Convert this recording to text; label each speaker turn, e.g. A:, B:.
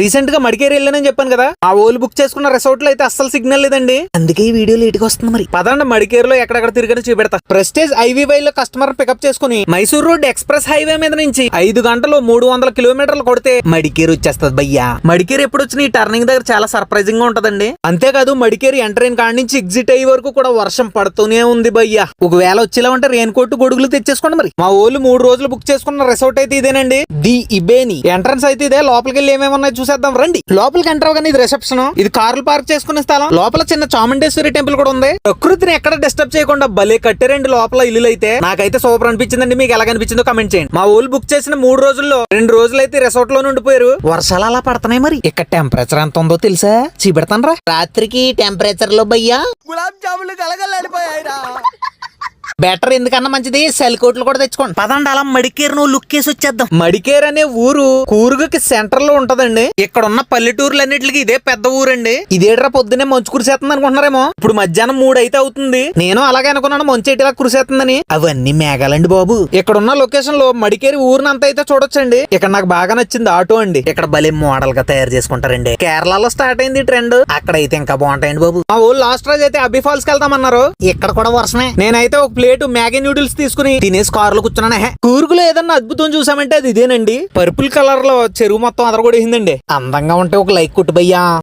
A: రీసెంట్గా మడికేరి వెళ్ళానని చెప్పాను కదా. ఆ ఓలు బుక్ చేసుకున్న రిసార్ట్లో అయితే అస్సలు సిగ్నల్ లేదండి. అందుకే ఈ వీడియో లేట్గా వస్తుంది మరి. పదండి మడికేరిలో ఎక్కడెక్కడ తిరిగి చూపెడతా. ప్రెస్టేజ్ ఐవీవై లో కస్టమర్ పికప్ చేసుకుని మైసూర్ రోడ్ ఎక్స్ప్రెస్ హైవే మీద నుంచి ఐదు గంటలు మూడు వందల కిలోమీటర్లు కొడితే మడికేరి వచ్చేస్తుంది భయ్యా. మడికేరి ఎప్పుడు వచ్చిన ఈ టర్నింగ్ దగ్గర చాలా సర్ప్రైజింగ్గా ఉంటదండి. అంతేకాదు మడికేరి ఎంట్రైన్ కాడి నుంచి ఎగ్జిట్ అయ్యే వరకు కూడా వర్షం పడుతూనే ఉంది భయ్యా. ఒకవేళ వచ్చేలా ఉంటే రెయిన్ కోట్ గొడుగులు తెచ్చేసుకోండి మరి. మా ఓళ్ళు మూడు రోజులు బుక్ చేసుకున్న రిసార్ట్ అయితే ఇదేనండి. ది ఇబేని. ఎంట్రన్స్ అయితే ఇదే. లోపలికి వెళ్ళి ఏమేమి ఉన్నాయో చూసేద్దాం రండి. లోపలికి ఎంటర్ అవగానే ఇది రిసెప్షన్ ఇది కార్లు పార్క్ చేసుకునే స్థలం. లోపల చిన్న చాముండేశ్వరి టెంపుల్ కూడా ఉంది. ప్రకృతిని ఎక్కడ డిస్టర్బ్ చేయకుండా భలే కట్టారండి లోపల ఇల్లు అయితే నాకైతే సూపర్ అనిపించిందండి. మీకు ఎలా అనిపించిందో కమెంట్ చేయండి. మా ఊళ్ళు బుక్ చేసిన మూడు రోజుల్లో రెండు రోజులు అయితే రిసార్ట్లో ఉండిపోయారు. వర్షాలు అలా పడుతున్నాయి మరి. ఇక్కడ టెంపరేచర్ ఎంత ఉందో తెలుసా? చూపెడతాను రా రాత్రికి టెంపరేచర్లో భయ్యా.
B: గులాబ్ జాములు కలగలాడిపోయాయిరా
A: బెటర్ ఎందుకన్నా మంచిది? సెల్ కోట్లు కూడా తెచ్చుకోండి. పదండి అలా మడికేరు నువ్వు లుక్ కేసి వచ్చేద్దాం. మడికేర్ అనే ఊరు కూరుగుకి సెంటర్లో ఉంటదండి. ఇక్కడ ఉన్న పల్లెటూర్లన్నిటికి ఇదే పెద్ద ఊరండి. ఇదేట్రా పొద్దునే మంచు కురిసేస్తుంది అనుకుంటున్నారేమో? ఇప్పుడు మధ్యాహ్నం మూడు అయితే అవుతుంది. నేను అలాగే అనుకున్నాను మంచు ఎటులా కురిసేస్తుందని. అవన్నీ మేఘాలండి బాబు. ఇక్కడ ఉన్న లొకేషన్లో మడికేరి ఊరినంత అయితే చూడొచ్చండి. ఇక్కడ నాకు బాగా నచ్చింది ఆటో అండి. ఇక్కడ భలే మోడల్గా తయారు చేసుకుంటారండి. కేరళలో స్టార్ట్ అయింది ట్రెండ్. అక్కడ అయితే ఇంకా బాగుంటాయండి బాబు. మా ఊరు లాస్ట్ రోజు అయితే అబ్బి ఫాల్స్కి వెళ్తామన్నారు. ఇక్కడ కూడా వర్షమే. నేనైతే ఒక ప్లేట్ మ్యాగీ నూడిల్స్ తీసుకుని తినేసి కారులో కూర్చున్నాను. హే. కూర్గులో ఏదన్నా అద్భుతం చూసామంటే అది ఇదేనండి. పర్పుల్ కలర్లో చెరువు మొత్తం అదరగొడేసిందండి అందంగా ఉంటే ఒక లైక్ కుట్టుబయ్యా